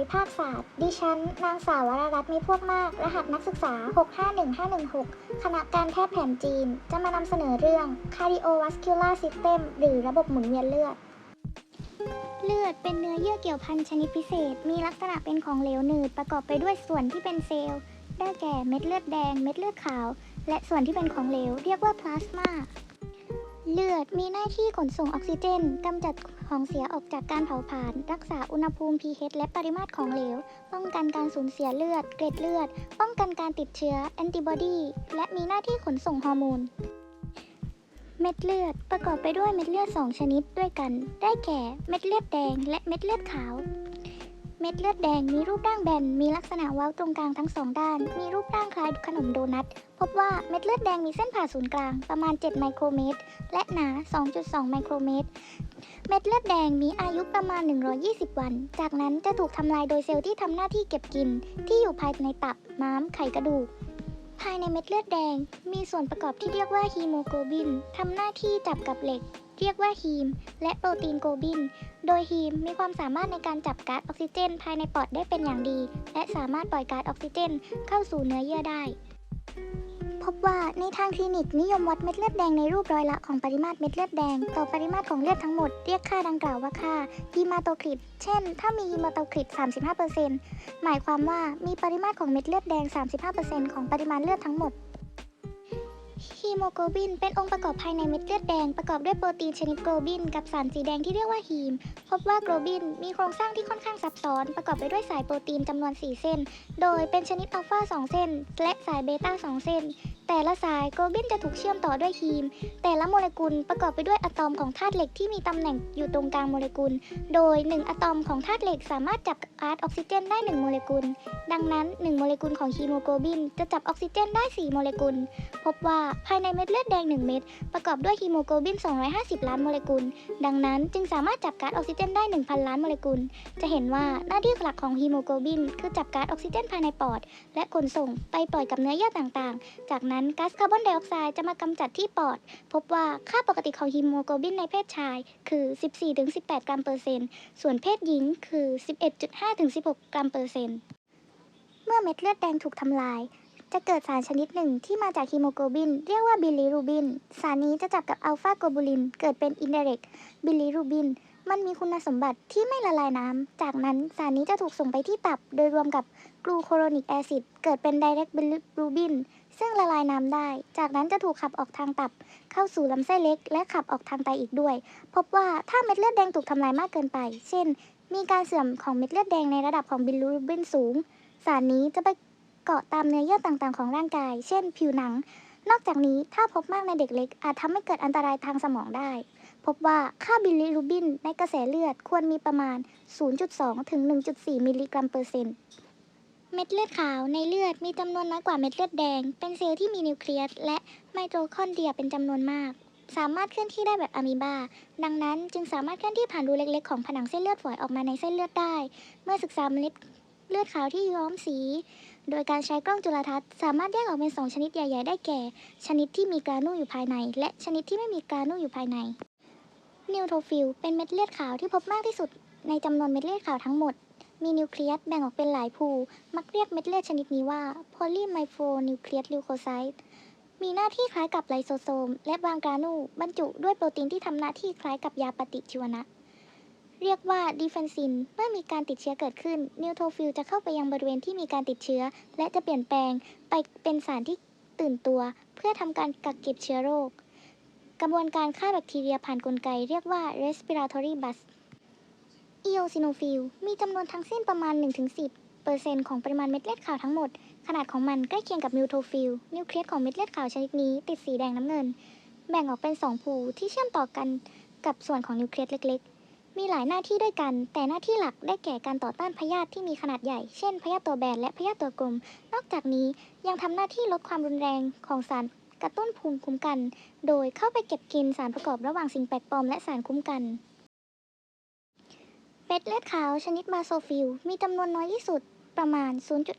วิภาคศาสตร์ ดิฉัน นางสาววรรัตน์มีพวกมาก รหัสนักศึกษา 651516 คณะการแพทย์แผนจีน จะมานำเสนอเรื่อง cardiovascular system หรือระบบหมุนเวียนเลือด เลือดเป็นเนื้อเยื่อเกี่ยวพันชนิดพิเศษ มีลักษณะเป็นของเหลวหนืดประกอบไปด้วยส่วนที่เป็นเซลล์ ได้แก่เม็ดเลือดแดง เม็ดเลือดขาว และส่วนที่เป็นของเหลว เรียกว่าพลาสมาเลือดมีหน้าที่ขนส่งออกซิเจนกำจัด ของเสียออกจากการเผาผลาญรักษาอุณหภูมิ pH และปริมาตรของเหลว ป้องกันการสูญเสียเลือด เกล็ดเลือด ป้องกันการติดเชื้อแอนติบอดีและมีหน้าที่ขนส่งฮอร์โมน เม็ดเลือดประกอบไปด้วยเม็ดเลือด 2 ชนิดด้วยกัน ได้แก่เม็ดเลือดแดงและเม็ดเลือดขาว เม็ดเลือดแดงมีรูปร่างแบน มีลักษณะเว้าตรงกลางทั้งสองด้าน มีรูปร่างคล้ายขนมโดนัท พบว่าเม็ดเลือดแดงมีเส้นผ่าศูนย์กลาง ประมาณ 7 ไมโครเมตร และหนา 2.2 ไมโครเมตร เม็ดเลือดแดงมีอายุประมาณ 120 วัน จากนั้นจะถูกทำลายโดยเซลล์ที่ทำหน้าที่เก็บกิน ที่อยู่ภายในตับ ม้าม ไขกระดูก ภายในเม็ดเลือดแดง มีส่วนประกอบที่เรียกว่าฮีโมโกลบินทำหน้าที่จับกับเหล็ก เรียกว่าฮีม และโปรตีนโกบิน โดยฮีมมีความสามารถในการจับก๊าซออกซิเจน ภายในปอดได้เป็นอย่างดี และสามารถปล่อยก๊าซออกซิเจน เข้าสู่เนื้อเยื่อได้ พบว่าในทางคลินิกนิยมวัดเม็ดเลือดแดงในรูปรอยละของปริมาตรเม็ดเลือดแดง ต่อปริมาตรของเลือดทั้งหมด เรียกค่าดังกล่าวว่าค่าฮีมาโตคริต เช่น ถ้ามีฮีมาโตคริต 35%หมายความว่ามีปริมาตรของเม็ดเลือดแดง 35%ของปริมาณเลือดทั้งหมด ฮีโมโกลบิน เป็นองค์ประกอบภายในเม็ดเลือดแดง ประกอบด้วยโปรตีนชนิดโกลบิน กับสารสีแดงที่เรียกว่าฮีม พบว่าโกลบิน มีโครงสร้างที่ค่อนข้างซับซ้อน ประกอบไปด้วยสายโปรตีนจำนวน 4 เส้น โดยเป็นชนิดอัลฟา2 เส้น และสายเบต้า2 เส้น แต่ละสายโกลบินจะถูกเชื่อมต่อด้วยฮีม แต่ละโมเลกุลประกอบไปด้วยอะตอมของธาตุเหล็กที่มีตำแหน่งอยู่ตรงกลางโมเลกุล โดย 1 อะตอมของธาตุเหล็กสามารถจับก๊าซออกซิเจนได้ 1 โมเลกุล ดังนั้น 1 โมเลกุลของฮีโมโกลบิน จะจับออกซิเจนได้ 4 โมเลกุล พบว่าภายในเม็ดเลือดแดง 1 เม็ดประกอบด้วยฮีโมโกลบิน 250 ล้านโมเลกุล ดังนั้นจึงสามารถจับก๊าซออกซิเจนได้ 1,000 ล้านโมเลกุล จะเห็นว่าหน้าที่หลักของฮีโมโกลบิน คือจับก๊าซออกซิเจนภายในปอด และขนส่งไปปล่อยกับเนื้อเยื่อต่างๆ จากนั้นก๊าซคาร์บอนไดออกไซด์จะมากำจัดที่ปอด พบว่าค่าปกติของฮีโมโกลบินในเพศชาย คือ 14-18 กรัมเปอร์เซ็นต์ ส่วนเพศหญิงคือ 11.5-16 กรัมเปอร์เซ็นต์ เมื่อเม็ดเลือดแดงถูกทำลาย จะเกิดสารชนิดหนึ่งที่มาจากฮีโมโกลบิน เรียกว่าบิลิรูบิน สารนี้จะจับกับอัลฟาโกลบูลิน เกิดเป็นอินเดเรกบิลิรูบิน มันมีคุณสมบัติที่ไม่ละลายน้ำ จากนั้นสารนี้จะถูกส่งไปที่ตับ โดยรวมกับกลูโคโรนิกแอซิดเกิดเป็นไดเรกบิลิรูบิน ซึ่งละลายน้ำได้ จากนั้นจะถูกขับออกทางตับ เข้าสู่ลำไส้เล็ก และขับออกทางไตอีกด้วย พบว่าถ้าเม็ดเลือดแดงถูกทำลายมากเกินไป เช่น มีการเสื่อมของเม็ดเลือดแดงในระดับของบิลูบินสูง สารนี้จะไปเกาะตามเนื้อเยื่อต่างๆ ของร่างกาย เช่น ผิวหนัง นอกจากนี้ถ้าพบมากในเด็กเล็ก อาจทำให้เกิดอันตรายทางสมองได้ บว่าค่าบิลิรูบินในกระแสเลือดควรมีประมาณ 0.2 ถึง 1.4 มิลลิกรัมเปอร์เซ็นต์ เม็ดเลือดขาวในเลือดมีจำนวนน้อยกว่าเม็ดเลือดแดง เป็นเซลล์ที่มีนิวเคลียสและไมโตคอนเดรียเป็นจำนวนมาก สามารถเคลื่อนที่ได้แบบอะมีบา ดังนั้นจึงสามารถเคลื่อนที่ผ่านรูเล็กๆของผนังเส้นเลือดฝอยออกมาในเส้นเลือดได้ เมื่อศึกษาเมล็ดเลือดขาวที่ย้อมสี โดยการใช้กล้องจุลทรรศน์สามารถแยกออกเป็น 2 ชนิดใหญ่ ๆ ได้แก่ ชนิดที่มีกรานูอยู่ภายใน และชนิดที่ไม่มีกรานูอยู่ภายใน นิวโทรฟิลเป็นเม็ดเลือดขาวที่พบมากที่สุด ในจำนวนเม็ดเลือดขาวทั้งหมด มีนิวเคลียสแบ่งออกเป็นหลายภูมักเรียกเม็ดเลือดชนิดนี้ว่า polymiphoniucleus leukocyte มีหน้าที่คล้ายกับไลโซโซม และบางกรานูบรรจุด้วยโปรตีนที่ทำหน้าที่คล้ายกับยาปฏิชีวนะ เรียกว่าดีเฟนซิน เมื่อมีการติดเชื้อเกิดขึ้นนิวโทฟิลจะเข้าไปยังบริเวณที่มีการติดเชื้อ และจะเปลี่ยนแปลงไปเป็นสารที่ตื่นตัว เพื่อทำการกักเก็บเชื้อโรค กระบวนการฆ่าแบคทีเรียผ่านกลไกเรียกว่า respiratory bus อีโอซิโนฟิลมีจำนวนทั้งสิ้นประมาณ 1-10%ของปริมาณเม็ดเลือดขาวทั้งหมด ขนาดของมันใกล้เคียงกับนิวโทฟิลนิวเคลียสของเม็ดเลือดขาวชนิดนี้ติดสีแดงน้ำเงิน แบ่งออกเป็น 2 ภูที่เชื่อมต่อกันกับส่วนของนิวเคลียสเล็ก ๆ มีหลายหน้าที่ด้วยกัน แต่หน้าที่หลักได้แก่การต่อต้านพยาธิที่มีขนาดใหญ่ เช่นพยาธิตัวแบนและพยาธิตัวกลม นอกจากนี้ยังทำหน้าที่ลดความรุนแรงของสาร กระตุ้นภูมิคุ้มกัน โดยเข้าไปเก็บกินสารประกอบระหว่างสิ่งแปลกปลอมและสารคุ้มกันเป็ดเลือดขาวชนิดมาโซฟิลมีจำนวนน้อยที่สุด ประมาณ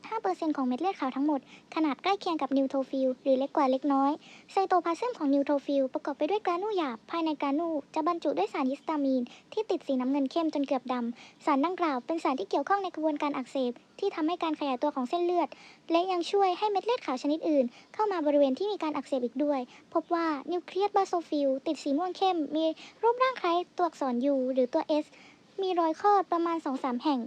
0.5%ของเม็ดเลือดขาวทั้งหมด ขนาดใกล้เคียงกับนิวโทฟิลหรือเล็กกว่าเล็กน้อย ไซโตพลาซึมของนิวโทฟิลประกอบไปด้วยกรานูหยาบ ภายในกรานูจะบรรจุด้วยสารฮิสตามีน ที่ติดสีน้ำเงินเข้มจนเกือบดำ สารดังกล่าวเป็นสารที่เกี่ยวข้องในกระบวนการอักเสบ ที่ทำให้การขยายตัวของเส้นเลือด และยังช่วยให้เม็ดเลือดขาวชนิดอื่น เข้ามาบริเวณที่มีการอักเสบอีกด้วย พบว่านิวเคลียสบาโซฟิลติดสีม่วงเข้ม มีรูปร่างคล้ายตัวอักษร U หรือตัว S มีรอยคลอดประมาณ 2-3 แห่ง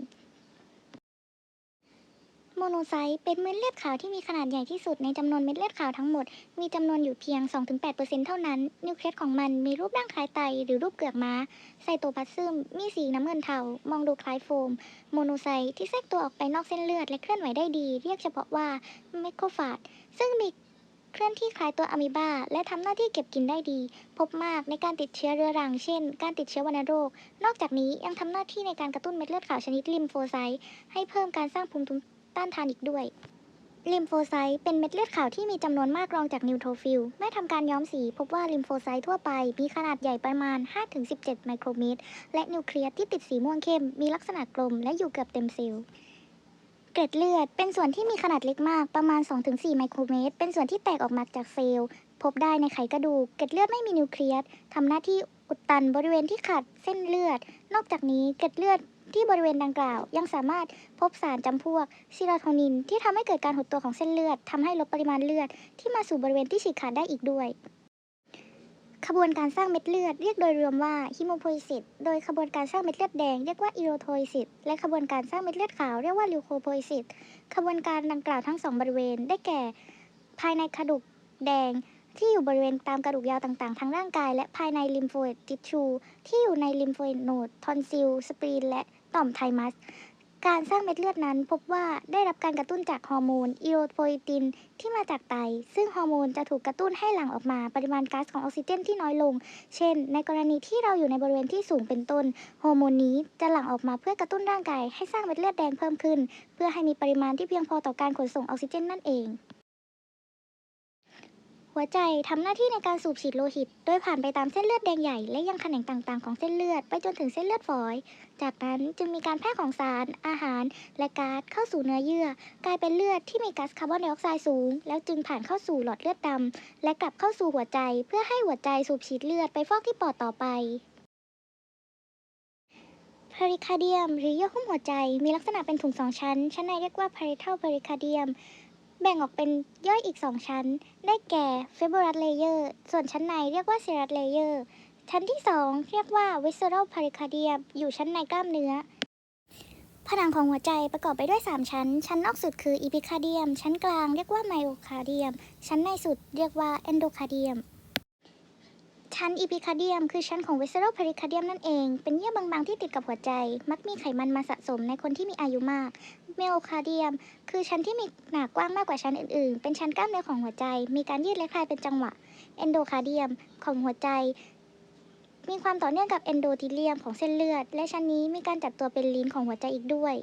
โมโนไซต์เป็นเม็ดเลือดขาวที่มีขนาดใหญ่ที่สุดในจำนวนเม็ดเลือดขาวทั้งหมด มีจำนวนอยู่เพียง 2-8%เท่านั้น นิวเคลียสของมันมีรูปร่างคล้ายไตหรือรูปเกือกม้า ไซโตพลาซึมมีสีน้ำเงินเทา มองดูคล้ายโฟม โมโนไซต์ที่แทรกตัวออกไปนอกเส้นเลือดและเคลื่อนไหวได้ดี เรียกเฉพาะว่าเมโครฟาจซึ่งมีเคลื่อนที่คล้ายตัวอะมีบา และทำหน้าที่เก็บกินได้ดี พบมากในการติดเชื้อเรื้อรัง เช่น การติดเชื้อวัณโรค นอกจากนี้ยังทำหน้าที่ในการกระตุ้นเม็ดเลือดขาวชนิดลิมโฟไซต์ให้เพิ่มการสร้างภูมิค ต้านทานอีกด้วยลิมโฟไซต์เป็นเม็ดเลือดขาวที่มีจำนวนมากรองจากนิวโทรฟิลเมื่อทำการย้อมสีพบว่าลิมโฟไซต์ทั่วไป มีขนาดใหญ่ประมาณ 5-17 ไมโครเมตร และนิวเคลียสที่ติดสีม่วงเข้ม มีลักษณะกลมและอยู่เกือบเต็มเซลล์เกล็ดเลือด เป็นส่วนที่มีขนาดเล็กมากประมาณ 2-4 ไมโครเมตร เป็นส่วนที่แตกออกมาจากเซลล์ พบได้ในไขกระดูก เกล็ดเลือดไม่มีนิวเคลียสทำหน้าที่อุดตันบริเวณที่ขาดเส้นเลือด นอกจากนี้เกล็ดเลือด ที่บริเวณดังกล่าว ยังสามารถพบสารจำพวกซีโรโทนิน ที่ทำให้เกิดการหดตัวของเส้นเลือดทำให้ลดปริมาณเลือด ที่มาสู่บริเวณที่ฉีกขาดได้อีกด้วยขบวนการสร้างเม็ดเลือดเรียกโดยรวมว่าฮิโมโพลิซิสโดยขบวนการสร้างเม็ดเลือดแดงเรียกว่าอีโรโทลิซิสและขบวนการสร้างเม็ดเลือดขาวเรียกว่าลิวโคโพลิซิสขบวนการดังกล่าวทั้งสองบริเวณ ได้แก่ ภายในกระดูกแดงที่อยู่บริเวณตามกระดูกยาวต่างๆ ทั้งร่างกาย และภายในลิมโฟเอตทิชชูที่อยู่ในลิมโฟเอตโนดทอนซิล สปรีน และ ต่อมไทมัส การสร้างเม็ดเลือดนั้นพบว่าได้รับการกระตุ้นจากฮอร์โมนอีโรโพเอตินที่มาจากไต ซึ่งฮอร์โมนจะถูกกระตุ้นให้หลั่งออกมาปริมาณก๊าซของออกซิเจนที่น้อยลง เช่น ในกรณีที่เราอยู่ในบริเวณที่สูงเป็นต้น ฮอร์โมนนี้จะหลั่งออกมาเพื่อกระตุ้นร่างกายให้สร้างเม็ดเลือดแดงเพิ่มขึ้น เพื่อให้มีปริมาณที่เพียงพอต่อการขนส่งออกซิเจนนั่นเอง หัวใจทำหน้าที่ในการสูบฉีดโลหิต โดยผ่านไปตามเส้นเลือดแดงใหญ่ และยังแขนงต่างๆของเส้นเลือดไปจนถึงเส้นเลือดฝอย จากนั้นจึงมีการแพร่ของสาร อาหาร และก๊าซเข้าสู่เนื้อเยื่อ กลายเป็นเลือดที่มีก๊าซคาร์บอนไดออกไซด์สูง แล้วจึงผ่านเข้าสู่หลอดเลือดดำและกลับเข้าสู่หัวใจ เพื่อให้หัวใจสูบฉีดเลือดไปฟอกที่ปอดต่อไปพาริคาเดียม หรือเยื่อหุ้มหัวใจมีลักษณะเป็นถุงสองชั้น ชั้นในเรียกว่า parietal pericardium แบ่งออกเป็นย่อยอีก 2 ชั้น ได้แก่ fibrous layer ส่วนชั้นในเรียกว่า serous layer ชั้นที่ 2 เรียกว่า visceral pericardium อยู่ชั้นในกล้ามเนื้อ ผนังของหัวใจประกอบไปด้วย 3 ชั้น ชั้นนอกสุดคือ epicardium ชั้นกลางเรียกว่า myocardium ชั้นในสุดเรียกว่า endocardium ชั้น epicardium คือชั้นของ visceral pericardium นั่นเอง เป็นเยื่อบางๆที่ติดกับหัวใจ มักมีไขมันมาสะสมในคนที่มีอายุมาก myocardium คือชั้นที่มีหนากว้างมากกว่าชั้นอื่นๆ เป็นชั้นกล้ามเนื้อของหัวใจ มีการยืดและคลายเป็นจังหวะ endocardium ของหัวใจ มีความต่อเนื่องกับ endothelium ของเส้นเลือด และชั้นนี้มีการจัดตัวเป็นลิ้นของหัวใจอีกด้วย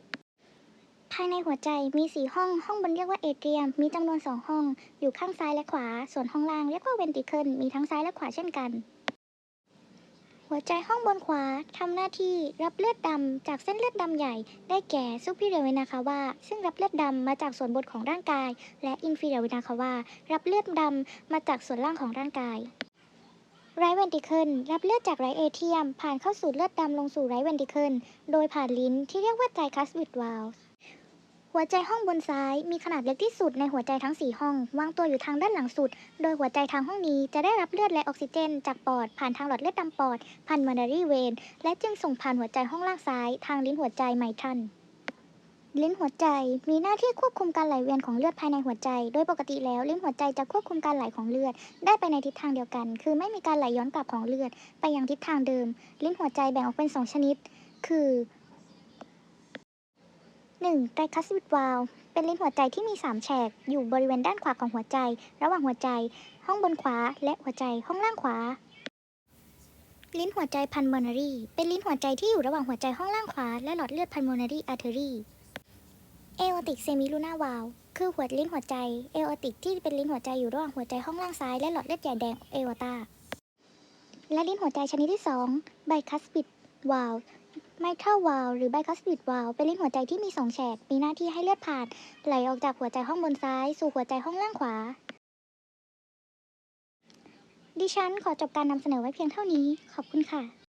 ภายในหัวใจมีส4ห้อง ห้องบนเรียกว่าเอเทียม มีจำนวน2ห้อง อยู่ข้างซ้ายและขวา ส่วนห้องล่างเรียกว่าเวนติเคิล มีทั้งซ้ายและขวาเช่นกัน หัวใจห้องบนขวาทำหน้าที่รับเลือดดำจากเส้นเลือดดำใหญ่ ได้แก่ superior vena cava ซึ่งรับเลือดดำมาจากส่วนบนของร่างกาย และ inferior vena cava รับเลือดดำมาจากส่วนล่างของร่างกายไรเวนติเคิลรับเลือดจากไรเอเทียม ผ่านเข้าสู่เลือดดำลงสู่ไรเวนติเคิลโดยผ่านลิ้นที่เรียกว่าไจคัสวิดวาล หัวใจห้องบนซ้ายมีขนาดเล็กที่สุดในหัวใจทั้ง 4 ห้อง วางตัวอยู่ทางด้านหลังสุด โดยหัวใจทางห้องนี้จะได้รับเลือดและออกซิเจน จากปอดผ่านทางหลอดเลือดดำปอดผ่านมานารีเวนและจึงส่งผ่านหัวใจห้องล่างซ้าย ทางลิ้นหัวใจไมทันลิ้นหัวใจมีหน้าที่ควบคุมการไหลเวียนของเลือดภายในหัวใจ โดยปกติแล้วลิ้นหัวใจจะควบคุมการไหลของเลือด ได้ไปในทิศทางเดียวกัน คือไม่มีการไหลย้อนกลับของเลือด ไปยังทิศทางเดิม ลิ้นหัวใจแบ่งออกเป็นสองชนิด คือ 1. ไตรคัสวิดวาลเป็นลิ้นหัวใจที่มี 3 แฉก อยู่บริเวณด้านขวาของหัวใจ ระหว่างหัวใจ ห้องบนขวา และหัวใจห้องล่างขวา ลิ้นหัวใจพันม o นารีเป็นลิ้นหัวใจที่อยู่ระหว่างหัวใจห้องล่างขวา และหลอดเลือดพันม o นารีอาร์เทอรีเอโอติกเซมิลูนาวาลคือหัวลิ้นหัวใจ เอโอติกที่เป็นลิ้นหัวใจอยู่ระหว่างหัวใจห้องล่างซ้าย และหลอดเลือดใหญ่แดงเอโอตาและลิ้นหัวใจชนิดที่ 2 ไบคัสปิดวาล ไมเคิลวาลหรือไบคอสปิดวาลเป็นลิ้นหัวใจที่มีสองแฉก มีหน้าที่ให้เลือดผ่าน ไหลออกจากหัวใจห้องบนซ้าย สู่หัวใจห้องล่างขวา ดิฉันขอจบการนำเสนอไว้เพียงเท่านี้ ขอบคุณค่ะ